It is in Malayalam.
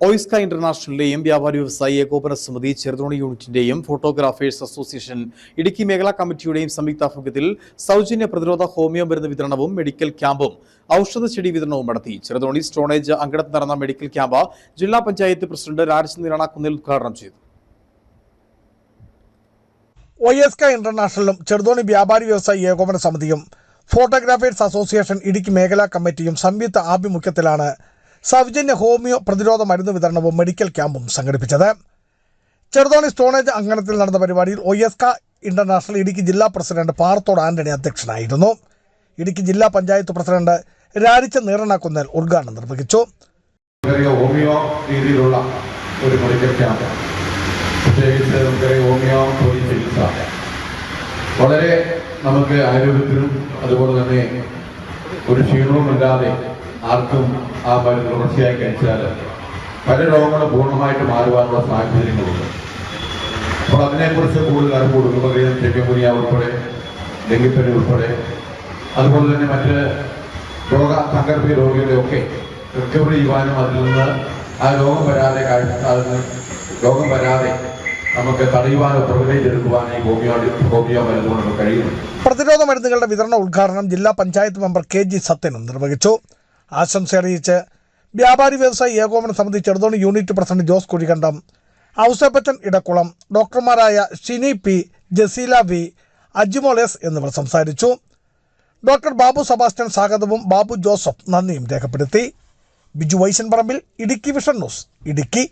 ഓയിസ്ക ഇന്റർനാഷണലിന്റെയും വ്യാപാരി വ്യവസായി ഏകോപന സമിതി ചെറുതോണി യൂണിറ്റിന്റെയും ഫോട്ടോഗ്രാഫേഴ്സ് അസോസിയേഷൻ ഇടുക്കി മേഖലാ കമ്മിറ്റിയുടെയും സംയുക്താഭിമുഖ്യത്തിൽ സൗജന്യ പ്രതിരോധ ഹോമിയോ മരുന്ന് വിതരണവും മെഡിക്കൽ ക്യാമ്പും ഔഷധ ചെടി വിതരണവും നടത്തി. ചെറുതോണി സ്റ്റോണേജ് അങ്കണത്ത് നടന്ന മെഡിക്കൽ ക്യാമ്പ് ജില്ലാ പഞ്ചായത്ത് പ്രസിഡന്റ് രാജചന്ദ്രൻ കുന്നിൽ ഉദ്ഘാടനം ചെയ്തു. ഒ എസ് കെ ഇന്റർനാഷണലും ചെറുതോണി വ്യാപാരി വ്യവസായി ഏകോപന സമിതിയും ഫോട്ടോഗ്രാഫേഴ്സ് അസോസിയേഷൻ ഇടുക്കി മേഖലാ കമ്മിറ്റിയും സംയുക്ത ആഭിമുഖ്യത്തിലാണ് സൗജന്യ ഹോമിയോ പ്രതിരോധ മരുന്ന് വിതരണവും മെഡിക്കൽ ക്യാമ്പും സംഘടിപ്പിച്ചത്. ചെറുതോണി സ്റ്റോണേജ് അങ്കണത്തിൽ നടന്ന പരിപാടിയിൽ O S K international Idukki ജില്ലാ പ്രസിഡന്റ് പാറത്തോട് ആന്റണി അധ്യക്ഷനായിരുന്നു. ഇടുക്കി ജില്ലാ പഞ്ചായത്ത് പ്രസിഡന്റ് രാരിച്ച നീറണക്കുന്നൽ ഉദ്ഘാടനം നിർവഹിച്ചു. ഹോമിയോ രീതിയിലുള്ള ഒരു മെഡിക്കൽ ക്യാമ്പ്. പ്രത്യേകിച്ച് നമുക്കറിയാം ഹോമിയോ തൊഴിൽ ചികിത്സ വളരെ നമുക്ക് ആരോഗ്യത്തിനും അതുപോലെ തന്നെ ഒരു ക്ഷീണവുമില്ലാതെ ആർക്കും ആ മരുന്ന് തുടർച്ചയായി കഴിച്ചാൽ പല രോഗങ്ങളും പൂർണമായിട്ട് മാറുവാനുള്ള സാഹചര്യങ്ങളുണ്ട്. അപ്പോൾ അതിനെക്കുറിച്ച് കൂടുതൽ അറിവ് കൊടുക്കുമ്പോൾ ചെക്കമ്പുനിയ ഉൾപ്പെടെ ഡെങ്കിപ്പനി ഉൾപ്പെടെ അതുപോലെ തന്നെ മറ്റ് രോഗ സങ്കല്പിക രോഗികളെയൊക്കെ റിക്കവറി ചെയ്യുവാനും അതിൽ നിന്ന് ആ രോഗം വരാതെ കാഴ്ച രോഗം വരാതെ നമുക്ക് തടയുവാനോ പ്രിവിലേജ് എടുക്കുവാനോ ഈ ഹോമിയോ ഹോമിയോ മരുന്നുകൊണ്ട് കഴിയുന്നു പ്രതിരോധ മരുന്നുകളുടെ വിതരണ ഉദ്ഘാടനം ജില്ലാ പഞ്ചായത്ത് മെമ്പർ കെ ജി സത്യനും നിർവഹിച്ചു. ആശംസ അറിയിച്ച് വ്യാപാരി വ്യവസായി ഏകോപന സമിതി Cheruthoni unit president Jose Kuzhikandam ഔസപ്പറ്റൻ Edakkulam ഡോക്ടർമാരായ Shini P Jaseela V Ajimol S എന്നിവർ സംസാരിച്ചു. ഡോക്ടർ ബാബു സെബാസ്റ്റ്യൻ സ്വാഗതവും ബാബു ജോസഫ് നന്ദിയും രേഖപ്പെടുത്തി. Biju Vaishan Parambil Idukki vision news Idukki.